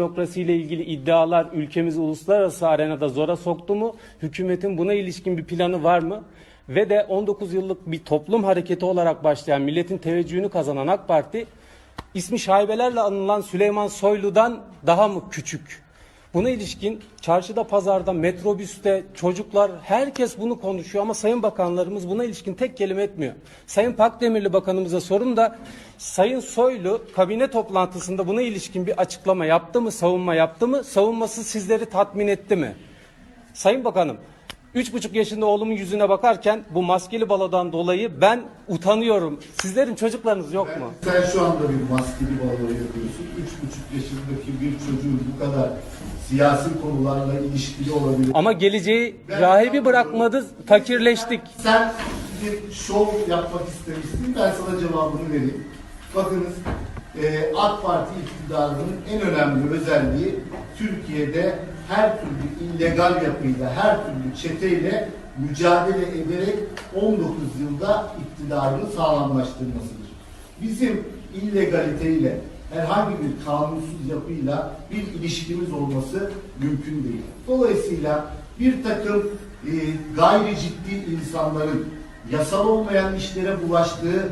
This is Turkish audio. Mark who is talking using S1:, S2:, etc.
S1: demokrasiyle ilgili iddialar ülkemizi uluslararası arenada zora soktu mu? Hükümetin buna ilişkin bir planı var mı? Ve de 19 yıllık bir toplum hareketi olarak başlayan milletin teveccühünü kazanan AK Parti ismi şaibelerle anılan Süleyman Soylu'dan daha mı küçük? Buna ilişkin çarşıda, pazarda, metrobüste, çocuklar herkes bunu konuşuyor ama Sayın Bakanlarımız buna ilişkin tek kelime etmiyor. Sayın Pakdemirli Bakanımıza sorun da Sayın Soylu kabine toplantısında buna ilişkin bir açıklama yaptı mı, savunma yaptı mı? Savunması sizleri tatmin etti mi? Sayın Bakanım, üç buçuk yaşında oğlumun yüzüne bakarken bu maskeli balodan dolayı ben utanıyorum. Sizlerin çocuklarınız yok mu?
S2: Sen şu anda bir maskeli balo yapıyorsun. Üç buçuk yaşındaki bir çocuğun bu kadar siyasi konularla ilişkili olabilir.
S1: Ama geleceği rahibi bırakmadı, fakirleştik.
S2: Sen bir şov yapmak istemişsin. Ben sana cevabını vereyim. Bakınız e, AK Parti iktidarının en önemli özelliği Türkiye'de her türlü illegal yapıyla, her türlü çeteyle mücadele ederek 19 yılda iktidarını sağlamlaştırmasıdır. Bizim illegaliteyle herhangi bir kanunsuz yapıyla bir ilişkimiz olması mümkün değil. Dolayısıyla bir takım e, gayri ciddi insanların yasal olmayan işlere bulaştığı